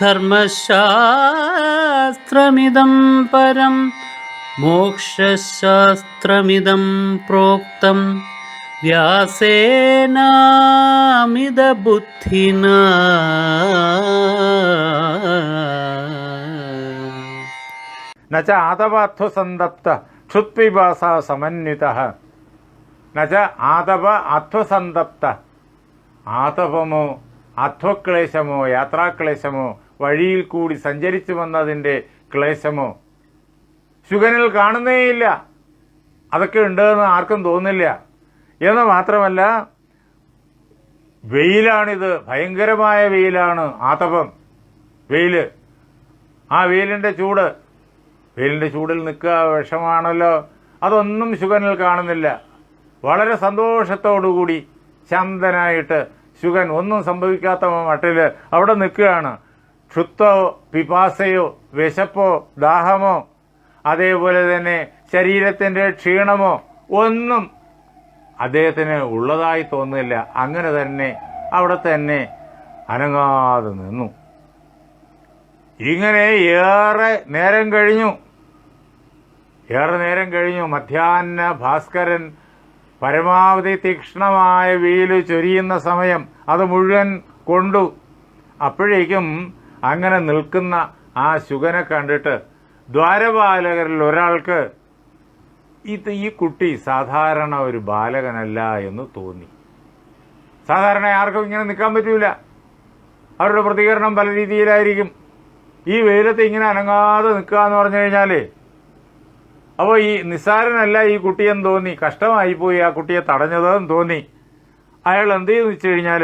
ധർമ്മശാസ്ത്രമിദം പരം മോക്ഷശാസ്ത്രമിദം പ്രോക്തം. വ്യാസേനാമിതബുദ്ധിന. നച്ച ആതപാധ്വസന്തപ്ത ക്ഷുത്പിപാസ സമന്വിത. നച്ച ആതപ അധ്വസന്തപ്ത ആതപമോ അധ്വക്ലേശമോ യാത്രാക്ലേശമോ വഴിയിൽ കൂടി സഞ്ചരിച്ചു വന്നതിന്റെ ക്ലേശമോ? ശുഗനിൽ കാണുന്നേയില്ല. അതൊക്കെ ഉണ്ടെന്ന് ആർക്കും തോന്നില്ല എന്ന് മാത്രമല്ല വെയിലാണിത്. ഭയങ്കരമായ വെയിലാണ് ആതപം. വെയിൽ. ആ വെയിലിന്റെ ചൂട്. വെയിലിന്റെ ചൂടിൽ നിൽക്കുക വിഷമാണല്ലോ. അതൊന്നും ശുഗനിൽ കാണുന്നില്ല. വളരെ സന്തോഷത്തോടുകൂടി ശാന്തനായിട്ട് ശുഗൻ ഒന്നും സംഭവിക്കാത്ത മട്ടിൽ അവിടെ നിൽക്കുകയാണ്. ക്ഷുത്തോ പിപാസയോ വിശപ്പോ ദാഹമോ അതേപോലെ തന്നെ ശരീരത്തിന്റെ ക്ഷീണമോ ഒന്നും അദ്ദേഹത്തിന് ഉള്ളതായി തോന്നുന്നില്ല. അങ്ങനെ തന്നെ അവിടെ തന്നെ അനങ്ങാതെ നിന്നു. ഇങ്ങനെ ഏറെ നേരം കഴിഞ്ഞു. ഏറെ നേരം കഴിഞ്ഞു. മധ്യാഹ്ന ഭാസ്കരൻ പരമാവധി തീക്ഷ്ണമായ വെയിൽ ചൊരിയുന്ന സമയം അത് മുഴുവൻ കൊണ്ടു. അപ്പോഴേക്കും അങ്ങനെ നിൽക്കുന്ന ആ ശുഗനെ കണ്ടിട്ട് ദ്വാരപാലകരിൽ ഒരാൾക്ക് ഇത് ഈ കുട്ടി സാധാരണ ഒരു ബാലകനല്ല എന്ന് തോന്നി. സാധാരണ ആർക്കും ഇങ്ങനെ നിൽക്കാൻ പറ്റൂല. അവരുടെ പ്രതികരണം പല രീതിയിലായിരിക്കും. ഈ വെയിലത്ത് ഇങ്ങനെ അനങ്ങാതെ നിൽക്കുക എന്ന് പറഞ്ഞു കഴിഞ്ഞാൽ അപ്പോൾ ഈ നിസ്സാരനല്ല ഈ കുട്ടിയെന്ന് തോന്നി. കഷ്ടമായിപ്പോയി ആ കുട്ടിയെ തടഞ്ഞതെന്ന് തോന്നി. അയാൾ എന്ത് ചെയ്തു വെച്ച് കഴിഞ്ഞാൽ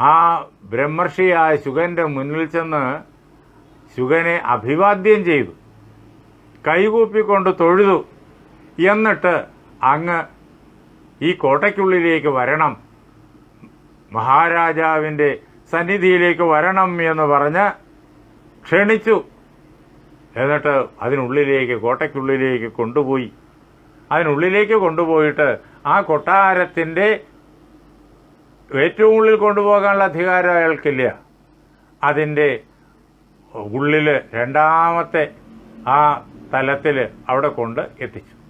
ആ ബ്രഹ്മർഷിയായ ശുഗന്റെ മുന്നിൽ ചെന്ന് ശുഗനെ അഭിവാദ്യം ചെയ്തു. കൈകൂപ്പിക്കൊണ്ട് തൊഴുതു. എന്നിട്ട് അങ്ങ് ഈ കോട്ടയ്ക്കുള്ളിലേക്ക് വരണം. മഹാരാജാവിന്റെ സന്നിധിയിലേക്ക് വരണം എന്ന് പറഞ്ഞ് ക്ഷണിച്ചു. എന്നിട്ട് അതിനുള്ളിലേക്ക് കോട്ടയ്ക്കുള്ളിലേക്ക് കൊണ്ടുപോയി. അതിനുള്ളിലേക്ക് കൊണ്ടുപോയിട്ട് ആ കൊട്ടാരത്തിന്റെ ഏറ്റവും ഉള്ളിൽ കൊണ്ടുപോകാനുള്ള അധികാരം അയാൾക്കില്ല. അതിന്റെ ഉള്ളിൽ രണ്ടാമത്തെ ആ തലത്തിൽ അവിടെ കൊണ്ട് എത്തിച്ചു.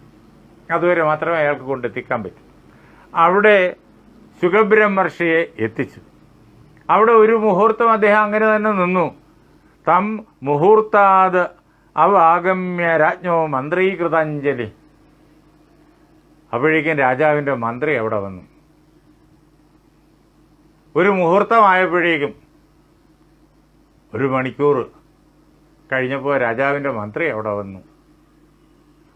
അതുവരെ മാത്രമേ അയാൾക്ക് കൊണ്ടെത്തിക്കാൻ പറ്റൂ. അവിടെ സുഖബ്രഹ്മർഷിയെ എത്തിച്ചു. അവിടെ ഒരു മുഹൂർത്തം അദ്ദേഹം അങ്ങനെ തന്നെ നിന്നു. തം മുഹൂർത്താത് അവാഗമ്യ രാജ്ഞോ മന്ത്രീകൃതാഞ്ജലി. അപ്പോഴേക്കും രാജാവിന്റെ മന്ത്രി അവിടെ വന്നു. ഒരു മുഹൂർത്തമായപ്പോഴേക്കും ഒരു മണിക്കൂർ കഴിഞ്ഞപ്പോൾ രാജാവിന്റെ മന്ത്രി അവിടെ വന്നു.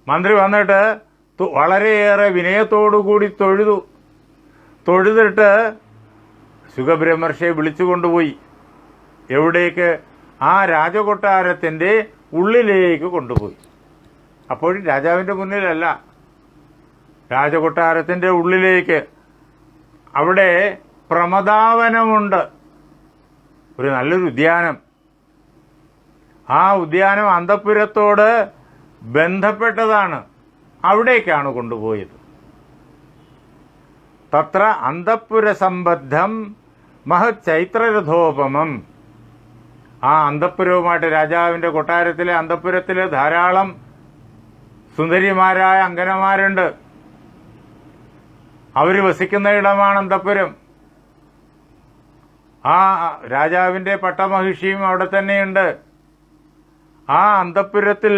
മന്ത്രി വന്നിട്ട് വളരെയേറെ വിനയത്തോടുകൂടി തൊഴുതു. തൊഴുതിട്ട് സുഖബ്രഹ്മർഷിയെ വിളിച്ചു കൊണ്ടുപോയി. എവിടേക്ക്? ആ രാജകൊട്ടാരത്തിന്റെ ഉള്ളിലേക്ക് കൊണ്ടുപോയി. അപ്പോഴും രാജാവിന്റെ മുന്നിലല്ല. രാജകൊട്ടാരത്തിന്റെ ഉള്ളിലേക്ക്. അവിടെ പ്രമദാവനമുണ്ട്. ഒരു നല്ലൊരു ഉദ്യാനം. ആ ഉദ്യാനം അന്തപുരത്തോട് ബന്ധപ്പെട്ടതാണ്. അവിടേക്കാണ് കൊണ്ടുപോയത്. തത്ര അന്തപുര സംബദ്ധം മഹത് ചൈത്രരഥോപമം. ആ അന്തപുരവുമായിട്ട് രാജാവിന്റെ കൊട്ടാരത്തിലെ അന്തപുരത്തിൽ ധാരാളം സുന്ദരിമാരായ അങ്കനമാരുണ്ട് അവർ വസിക്കുന്ന ഇടമാണ് അന്തപുരം. ആ രാജാവിന്റെ പട്ടമഹിഷിയും അവിടെ തന്നെയുണ്ട്. ആ അന്തപുരത്തിൽ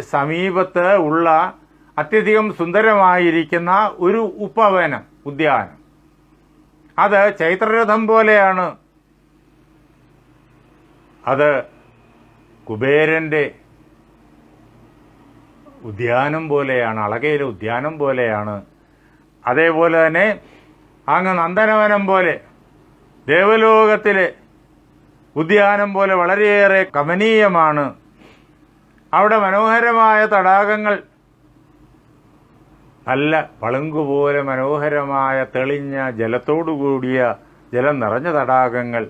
സമീപത്ത് ഉള്ള അത്യധികം സുന്ദരമായിരിക്കുന്ന ഒരു ഉപവനം ഉദ്യാനം. അത് ചൈത്രരഥം പോലെയാണ്. അത് കുബേരന്റെ ഉദ്യാനം പോലെയാണ് അളകയിലെ ഉദ്യാനം പോലെയാണ്. അതേപോലെ തന്നെ അങ്ങ് നന്ദനവനം പോലെ ദേവലോകത്തിലെ ഉദ്യാനം പോലെ വളരെയേറെ കമനീയമാണ്. അവിടെ മനോഹരമായ തടാകങ്ങൾ. നല്ല പളുങ്കുപോലെ മനോഹരമായ തെളിഞ്ഞ ജലത്തോടു കൂടിയ ജലം നിറഞ്ഞ തടാകങ്ങൾ.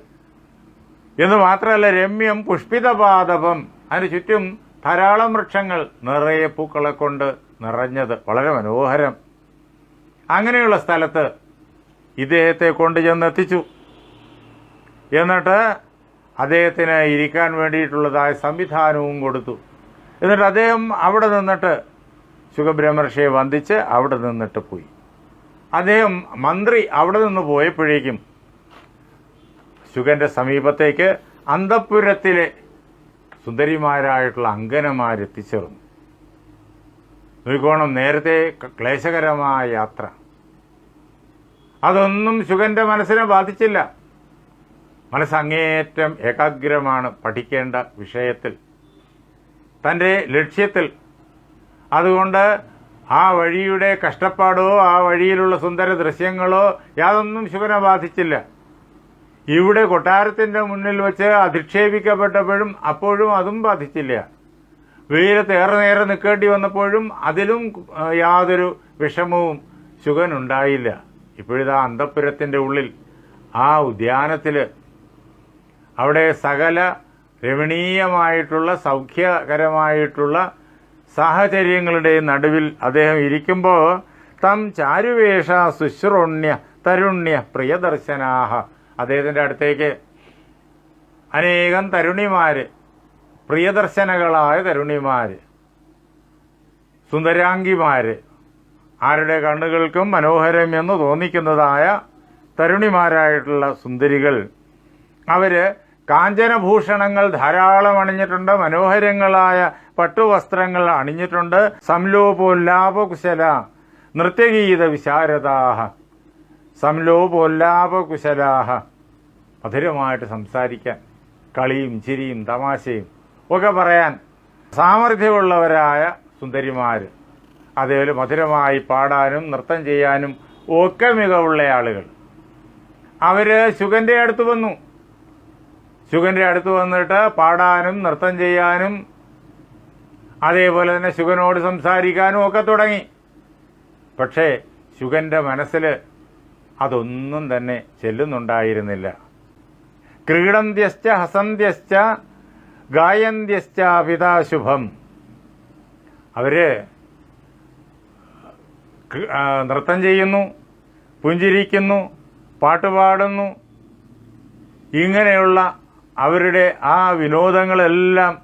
എന്ന് മാത്രമല്ല രമ്യം പുഷ്പിതപാദപം അതിന് ചുറ്റും ധാരാളം വൃക്ഷങ്ങൾ നിറയെ പൂക്കളെ കൊണ്ട് നിറഞ്ഞത് വളരെ മനോഹരം. അങ്ങനെയുള്ള സ്ഥലത്ത് ഇദ്ദേഹത്തെ കൊണ്ട് ചെന്നെത്തിച്ചു എന്നിട്ട് അദ്ദേഹത്തിന് ഇരിക്കാൻ വേണ്ടിയിട്ടുള്ളതായ സംവിധാനവും കൊടുത്തു. എന്നിട്ട് അദ്ദേഹം അവിടെ നിന്നിട്ട് സുഖബ്രഹ്മർഷിയെ വന്ദിച്ച് അവിടെ നിന്നിട്ട് പോയി. അദ്ദേഹം മന്ത്രി അവിടെ നിന്ന് പോയപ്പോഴേക്കും ശുഗന്റെ സമീപത്തേക്ക് അന്തപുരത്തിലെ സുന്ദരിമാരായിട്ടുള്ള അങ്കനമാരെത്തിച്ചേർന്നു നോക്കോണം നേരത്തെ ക്ലേശകരമായ യാത്ര. അതൊന്നും ശുഗന്റെ മനസ്സിനെ ബാധിച്ചില്ല. മനസ്സ് അങ്ങേയറ്റം ഏകാഗ്രമാണ് പഠിക്കേണ്ട വിഷയത്തിൽ. തന്റെ ലക്ഷ്യത്തിൽ. അതുകൊണ്ട് ആ വഴിയുടെ കഷ്ടപ്പാടോ ആ വഴിയിലുള്ള സുന്ദര ദൃശ്യങ്ങളോ യാതൊന്നും ശിവനെ ബാധിച്ചില്ല. ഇവിടെ കൊട്ടാരത്തിന്റെ മുന്നിൽ വെച്ച് അധിക്ഷേപിക്കപ്പെട്ടപ്പോഴും അപ്പോഴും അതും ബാധിച്ചില്ല. വെയിലത്ത് ഏറെ നേരം നിൽക്കേണ്ടി വന്നപ്പോഴും അതിലും യാതൊരു വിഷമവും ശുഗനുണ്ടായില്ല ഇപ്പോഴിതാ അന്തപ്പുരത്തിന്റെ ഉള്ളിൽ ആ ഉദ്യാനത്തിൽ അവിടെ സകല രമണീയമായിട്ടുള്ള സൗഖ്യകരമായിട്ടുള്ള സാഹചര്യങ്ങളുടെ നടുവിൽ അദ്ദേഹം ഇരിക്കുമ്പോൾ തം ചാരുവേഷ ശുശ്രൂണ്യ തരുണ്യ പ്രിയദർശനാഹ. അദ്ദേഹത്തിന്റെ അടുത്തേക്ക് അനേകം തരുണിമാർ പ്രിയദർശനകളായ തരുണിമാർ സുന്ദരാംഗിമാർ ആരുടെ കണ്ണുകൾക്കും മനോഹരം എന്ന് തോന്നിക്കുന്നതായ തരുണിമാരായിട്ടുള്ള സുന്ദരികൾ. അവർ കാഞ്ചനഭൂഷണങ്ങൾ ധാരാളം അണിഞ്ഞിട്ടുണ്ട് മനോഹരങ്ങളായ പട്ടുവസ്ത്രങ്ങൾ അണിഞ്ഞിട്ടുണ്ട്. സംലോപോല്ലാപകുശല നൃത്യഗീത വിശാരദാഹ. സംലോപോല്ലാപകുശലാഹ മധുരമായിട്ട് സംസാരിക്കാൻ കളിയും ചിരിയും തമാശയും ഒക്കെ പറയാൻ സാമർഥ്യമുള്ളവരായ സുന്ദരിമാർ അതേപോലെ മധുരമായി പാടാനും നൃത്തം ചെയ്യാനും ഒക്കെ മികവുള്ള ആളുകൾ. അവർ ശുഗന്റെ അടുത്ത് വന്നു. ശുഗന്റെ അടുത്ത് വന്നിട്ട് പാടാനും നൃത്തം ചെയ്യാനും അതേപോലെ തന്നെ ശുഗനോട് സംസാരിക്കാനും ഒക്കെ തുടങ്ങി. പക്ഷേ ശുഗന്റെ മനസ്സിൽ അതൊന്നും തന്നെ ചെല്ലുന്നുണ്ടായിരുന്നില്ല. ക്രീഡന്ത്യശ്ച ഹസന്ത്യശ്ച ഗായന്ത്യശ്ച പിതാശുഭം. അവർ നൃത്തം ചെയ്യുന്നു പുഞ്ചിരിക്കുന്നു പാട്ടുപാടുന്നു. ഇങ്ങനെയുള്ള അവരുടെ ആ വിനോദങ്ങളെല്ലാം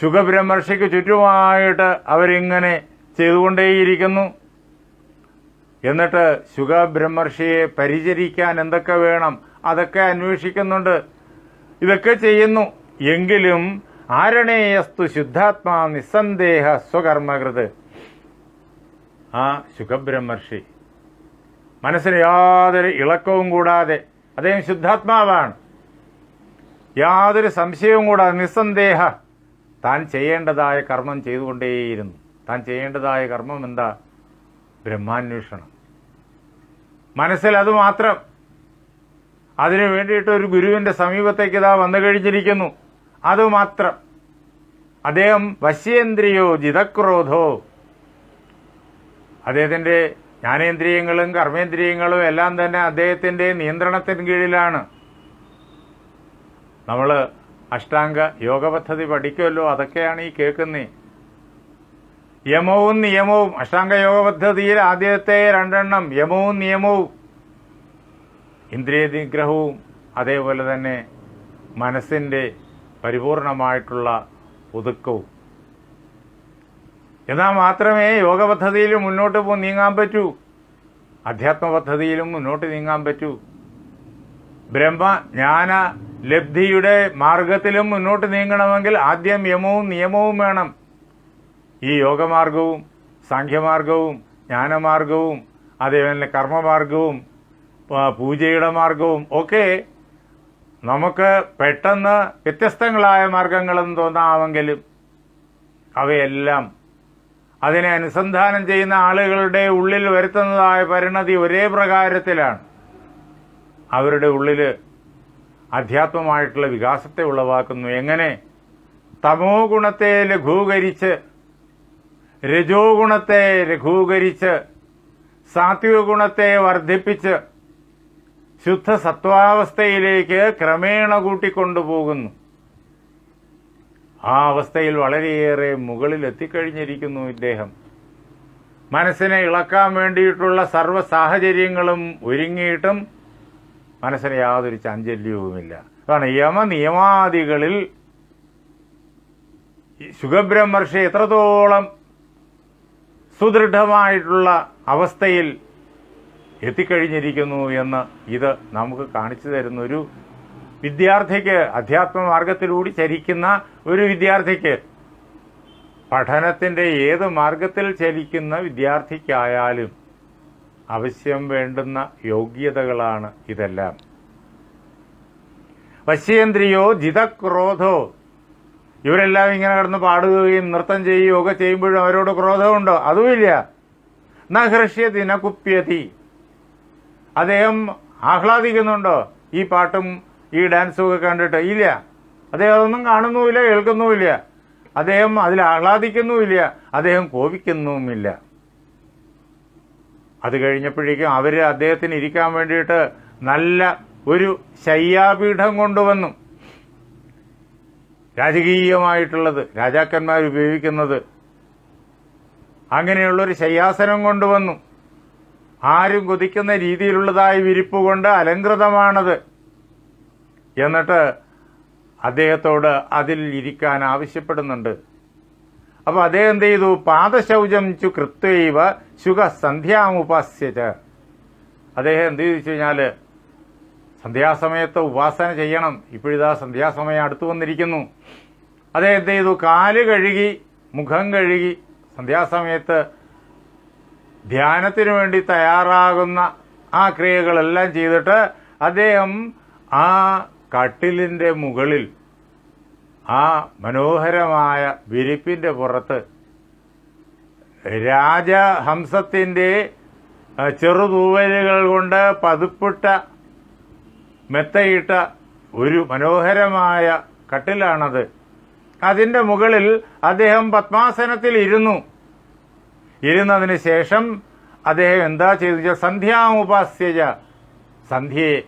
ശുഖബ്രഹ്മർഷിക്ക് ചുറ്റുമായിട്ട് അവരിങ്ങനെ ചെയ്തുകൊണ്ടേയിരിക്കുന്നു. എന്നിട്ട് ശുഖബ്രഹ്മർഷിയെ പരിചരിക്കാൻ എന്തൊക്കെ വേണം അതൊക്കെ അന്വേഷിക്കുന്നുണ്ട്. ഇതൊക്കെ ചെയ്യുന്നു. എങ്കിലും ആരണേയസ്തു ശുദ്ധാത്മാ നിസ്സന്ദേഹ സ്വകർമ്മകൃത്. ആ ശുഖബ്രഹ്മർഷി മനസ്സിന് യാതൊരു ഇളക്കവും കൂടാതെ അദ്ദേഹം ശുദ്ധാത്മാവാണ്. യാതൊരു സംശയവും കൂടാതെ നിസ്സന്ദേഹ. താൻ ചെയ്യേണ്ടതായ കർമ്മം ചെയ്തുകൊണ്ടേയിരുന്നു. താൻ ചെയ്യേണ്ടതായ കർമ്മം എന്താ? ബ്രഹ്മാന്വേഷണം. മനസ്സിൽ അത് മാത്രം. അതിനു വേണ്ടിയിട്ട് ഒരു ഗുരുവിന്റെ സമീപത്തേക്ക് ഇതാ വന്നു കഴിഞ്ഞിരിക്കുന്നു. അതുമാത്രം അദ്ദേഹം വശ്യേന്ദ്രിയോ ജിതക്രോധോ. അദ്ദേഹത്തിന്റെ ജ്ഞാനേന്ദ്രിയങ്ങളും കർമ്മേന്ദ്രിയങ്ങളും എല്ലാം തന്നെ അദ്ദേഹത്തിന്റെ നിയന്ത്രണത്തിന് കീഴിലാണ്. നമ്മൾ അഷ്ടാംഗ യോഗ പദ്ധതി പഠിക്കുമല്ലോ അതൊക്കെയാണ് ഈ കേൾക്കുന്നത് യമവും നിയമവും അഷ്ടാംഗ യോഗ പദ്ധതിയിൽ ആദ്യത്തെ രണ്ടെണ്ണം യമവും നിയമവും ഇന്ദ്രിയ നിഗ്രഹവും അതേപോലെ തന്നെ മനസ്സിന്റെ പരിപൂർണമായിട്ടുള്ള ഒതുക്കവും. എന്നാൽ മാത്രമേ യോഗ പദ്ധതിയിൽ മുന്നോട്ട് പോ നീങ്ങാൻ പറ്റൂ. അധ്യാത്മ പദ്ധതിയിലും മുന്നോട്ട് നീങ്ങാൻ പറ്റൂ. ബ്രഹ്മ ജ്ഞാന ലബ്ധിയുടെ മാർഗത്തിലും മുന്നോട്ട് നീങ്ങണമെങ്കിൽ ആദ്യം യമവും നിയമവും വേണം. ഈ യോഗമാർഗവും സാഖ്യമാർഗവും ജ്ഞാനമാർഗവും അതേപോലെ കർമ്മമാർഗവും പൂജയുടെ മാർഗവും ഒക്കെ നമുക്ക് പെട്ടെന്ന് വ്യത്യസ്തങ്ങളായ മാർഗങ്ങളെന്ന് തോന്നാമെങ്കിലും അവയെല്ലാം അതിനെ അനുസന്ധാനം ചെയ്യുന്ന ആളുകളുടെ ഉള്ളിൽ വരുത്തുന്നതായ പരിണതി ഒരേ പ്രകാരത്തിലാണ്. അവരുടെ ഉള്ളിൽ അധ്യാത്മമായിട്ടുള്ള വികാസത്തെ ഉളവാക്കുന്നു. എങ്ങനെ? തമോ ഗുണത്തെ ലഘൂകരിച്ച് രജോ ഗുണത്തെ ലഘൂകരിച്ച് സാത്വിക ഗുണത്തെ വർദ്ധിപ്പിച്ച് ശുദ്ധ സത്വാവസ്ഥയിലേക്ക് ക്രമേണ കൂട്ടിക്കൊണ്ടുപോകുന്നു. ആ അവസ്ഥയിൽ വളരെയേറെ മുകളിൽ എത്തിക്കഴിഞ്ഞിരിക്കുന്നു ഇദ്ദേഹം. മനസ്സിനെ ഇളക്കാൻ വേണ്ടിയിട്ടുള്ള സർവ സാഹചര്യങ്ങളും ഒരുങ്ങിയിട്ടും മനസ്സിന് യാതൊരു ചാഞ്ചല്യവുമില്ല. അതാണ് യമനിയമാദികളിൽ സുഖബ്രഹ്മർഷി എത്രത്തോളം സുദൃഢമായിട്ടുള്ള അവസ്ഥയിൽ എത്തിക്കഴിഞ്ഞിരിക്കുന്നു എന്ന് ഇത് നമുക്ക് കാണിച്ചു തരുന്ന ഒരു വിദ്യാർത്ഥിക്ക് അധ്യാത്മ മാർഗത്തിലൂടെ ചരിക്കുന്ന ഒരു വിദ്യാർത്ഥിക്ക് പഠനത്തിന്റെ ഏത് മാർഗത്തിൽ ചലിക്കുന്ന വിദ്യാർത്ഥിക്കായാലും ആവശ്യം വേണ്ടുന്ന യോഗ്യതകളാണ് ഇതെല്ലാം. വശ്യേന്ദ്രിയോ ജിതക്രോധോ. ഇവരെല്ലാം ഇങ്ങനെ കിടന്ന് പാടുകയും നൃത്തം ചെയ്യുകയും ഒക്കെ ചെയ്യുമ്പോഴും അവരോട് ക്രോധമുണ്ടോ? അതുമില്ല. ന ഹൃഷ്യതി കുപ്യതി അദ്ദേഹം ആഹ്ലാദിക്കുന്നുണ്ടോ? ഈ പാട്ടും ഈ ഡാൻസും ഒക്കെ കണ്ടിട്ട്? ഇല്ല. അദ്ദേഹം അതൊന്നും കാണുന്നുമില്ല കേൾക്കുന്നുമില്ല. അദ്ദേഹം അതിൽ ആഹ്ലാദിക്കുന്നുമില്ല. അദ്ദേഹം കോപിക്കുന്നുമില്ല. അത് കഴിഞ്ഞപ്പോഴേക്കും അവർ അദ്ദേഹത്തിന് ഇരിക്കാൻ വേണ്ടിയിട്ട് നല്ല ഒരു ശയ്യാപീഠം കൊണ്ടുവന്നു. രാജകീയമായിട്ടുള്ളത് രാജാക്കന്മാർ ഉപയോഗിക്കുന്നത്. അങ്ങനെയുള്ളൊരു ശയ്യാസനം കൊണ്ടുവന്നു. ആരും കൊതിക്കുന്ന രീതിയിലുള്ളതായ വിരിപ്പ് കൊണ്ട് അലങ്കൃതമാണത് എന്നിട്ട് അദ്ദേഹത്തോട് അതിൽ ഇരിക്കാൻ ആവശ്യപ്പെടുന്നുണ്ട്. അപ്പോൾ അദ്ദേഹം എന്ത് ചെയ്തു? പാദശൗചം ചു കൃത്വൈവ ശുഖ സന്ധ്യാമുപാസ്യച്ച അദ്ദേഹം എന്ത് ചെയ്തു വെച്ച് കഴിഞ്ഞാൽ സന്ധ്യാസമയത്ത് ഉപാസന ചെയ്യണം. ഇപ്പോഴിതാ സന്ധ്യാസമയം അടുത്തു വന്നിരിക്കുന്നു. അദ്ദേഹം എന്ത് ചെയ്തു? കാൽ കഴുകി മുഖം കഴുകി സന്ധ്യാസമയത്ത് ധ്യാനത്തിന് വേണ്ടി തയ്യാറാകുന്ന ആ ക്രിയകളെല്ലാം ചെയ്തിട്ട് അദ്ദേഹം ആ കട്ടിലിന്റെ മുകളിൽ ആ മനോഹരമായ വിരിപ്പിന്റെ പുറത്ത് രാജഹംസത്തിന്റെ ചെറുതൂവലുകൾ കൊണ്ട് പതുപ്പിട്ട മെത്തയിട്ട ഒരു മനോഹരമായ കട്ടിലാണത്. അതിന്റെ മുകളിൽ അദ്ദേഹം പത്മാസനത്തിൽ ഇരുന്നു. ഇരുന്നതിന് ശേഷം അദ്ദേഹം എന്താ ചെയ്തു സന്ധ്യാമുപാസ്യജ സന്ധ്യയെ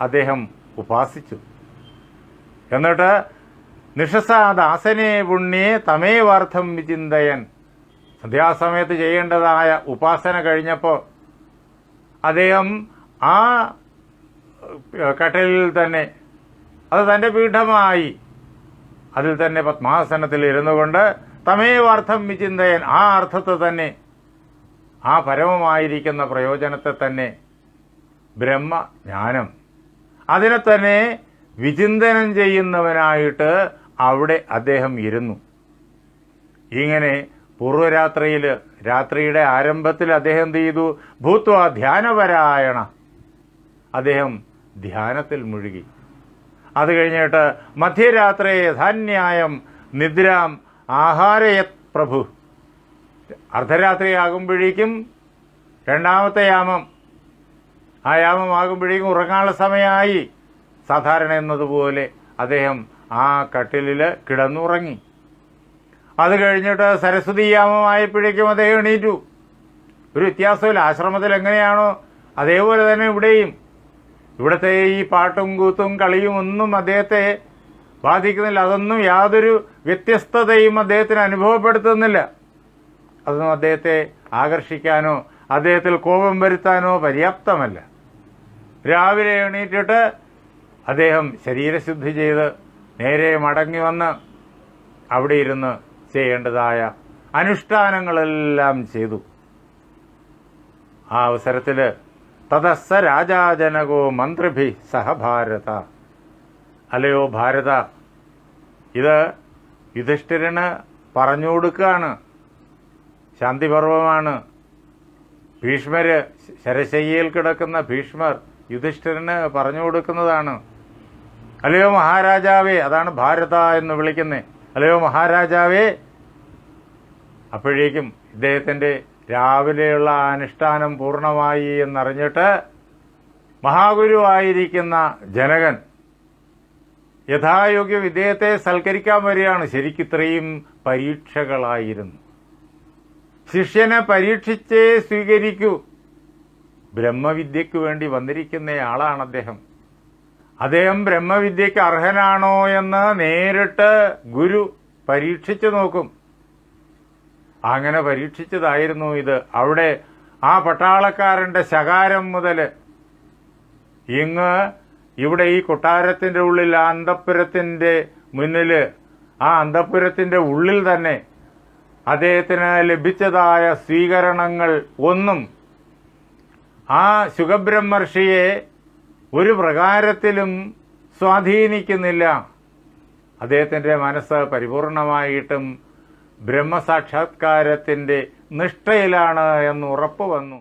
അദ്ദേഹം ഉപാസിച്ചു. എന്നിട്ട് നിഷസാദാസനെ പുണ്യേ തമേവാർത്ഥം വിചിന്തയൻ. സന്ധ്യാസമയത്ത് ചെയ്യേണ്ടതായ ഉപാസന കഴിഞ്ഞപ്പോൾ അദ്ദേഹം ആ കട്ടലിൽ തന്നെ അത് തന്റെ പീഠമായി അതിൽ തന്നെ പത്മാസനത്തിൽ ഇരുന്നു കൊണ്ട് തമേവാർത്ഥം വിചിന്തയൻ ആ അർത്ഥത്തെ തന്നെ ആ പരമമായിരിക്കുന്ന പ്രയോജനത്തെ തന്നെ ബ്രഹ്മജ്ഞാനം. അതിനെ തന്നെ വിചിന്തനം ചെയ്യുന്നവനായിട്ട് അവിടെ അദ്ദേഹം ഇരുന്നു. ഇങ്ങനെ പൂർവരാത്രിയിൽ രാത്രിയുടെ ആരംഭത്തിൽ അദ്ദേഹം എന്ത് ചെയ്തു? ഭൂത്വ ധ്യാനപരായണ അദ്ദേഹം ധ്യാനത്തിൽ മുഴുകി. അത് കഴിഞ്ഞിട്ട് മധ്യരാത്രി ധാന്യായം നിദ്രാം ആഹാരയത് പ്രഭു. അർദ്ധരാത്രിയാകുമ്പോഴേക്കും രണ്ടാമത്തെ യാമം. ആ യാമമാകുമ്പോഴേക്കും ഉറങ്ങാനുള്ള സമയമായി. സാധാരണ എന്നതുപോലെ അദ്ദേഹം ആ കട്ടിലിൽ കിടന്നുറങ്ങി. അത് കഴിഞ്ഞിട്ട് സരസ്വതി യാമമായപ്പോഴേക്കും അദ്ദേഹം എണീറ്റു. ഒരു വ്യത്യാസമില്ല. ആശ്രമത്തിൽ എങ്ങനെയാണോ അതേപോലെ തന്നെ ഇവിടെയും. ഇവിടുത്തെ ഈ പാട്ടും കൂത്തും കളിയും ഒന്നും അദ്ദേഹത്തെ ബാധിക്കുന്നില്ല. അതൊന്നും യാതൊരു വ്യത്യസ്തതയും അദ്ദേഹത്തിന് അനുഭവപ്പെടുത്തുന്നില്ല. അതൊന്നും അദ്ദേഹത്തെ ആകർഷിക്കാനോ അദ്ദേഹത്തിൽ കോപം വരുത്താനോ പര്യാപ്തമല്ല. രാവിലെ എണീറ്റിട്ട് അദ്ദേഹം ശരീരശുദ്ധി ചെയ്ത് നേരെ മടങ്ങി വന്ന് അവിടെ ഇരുന്ന് ചെയ്യേണ്ടതായ അനുഷ്ഠാനങ്ങളെല്ലാം ചെയ്തു. ആ അവസരത്തിൽ തദസ്സ രാജാജനകോ മന്ത്രിഭി സഹഭാരത. അല്ലയോ ഭാരത ഇത് യുധിഷ്ഠിരന് പറഞ്ഞു കൊടുക്കുകയാണ് ശാന്തിപർവമാണ്. ഭീഷ്മര് ശരശയ്യയിൽ കിടക്കുന്ന ഭീഷ്മർ യുധിഷ്ഠിരന് പറഞ്ഞു കൊടുക്കുന്നതാണ്. അല്ലയോ മഹാരാജാവേ അതാണ് ഭാരത എന്ന് വിളിക്കുന്നത് അല്ലയോ മഹാരാജാവേ. അപ്പോഴേക്കും ഇദ്ദേഹത്തിന്റെ രാവിലെയുള്ള അനുഷ്ഠാനം പൂർണമായി എന്നറിഞ്ഞിട്ട് മഹാഗുരുവായിരിക്കുന്ന ജനകൻ യഥായോഗ്യം ഇദ്ദേഹത്തെ സൽക്കരിക്കാൻ വരികയാണ്. ശരിക്കും ഇത്രയും പരീക്ഷകളായിരുന്നു. ശിഷ്യനെ പരീക്ഷിച്ചേ സ്വീകരിക്കൂ. ബ്രഹ്മവിദ്യയ്ക്ക് വേണ്ടി വന്നിരിക്കുന്ന ആളാണ് അദ്ദേഹം. അദ്ദേഹം ബ്രഹ്മവിദ്യയ്ക്ക് അർഹനാണോ എന്ന് നേരിട്ട് ഗുരു പരീക്ഷിച്ചു നോക്കും. അങ്ങനെ പരീക്ഷിച്ചതായിരുന്നു ഇത്. അവിടെ ആ പട്ടാളക്കാരന്റെ ശകാരം മുതൽ ഇങ്ങ് ഇവിടെ ഈ കൊട്ടാരത്തിന്റെ ഉള്ളിൽ ആ അന്തപ്പുരത്തിന്റെ മുന്നിൽ ആ അന്തപ്പുരത്തിന്റെ ഉള്ളിൽ തന്നെ അദ്ദേഹത്തിന് ലഭിച്ചതായ സ്വീകരണങ്ങൾ ഒന്നും ആ ശുഖബ്രഹ്മർഷിയെ ഒരു പ്രകാരത്തിലും സ്വാധീനിക്കുന്നില്ല. അദ്ദേഹത്തിന്റെ മനസ്സ് പരിപൂർണമായിട്ടും ബ്രഹ്മസാക്ഷാത്കാരത്തിന്റെ നിഷ്ഠയിലാണ് എന്ന് ഉറപ്പ് വന്നു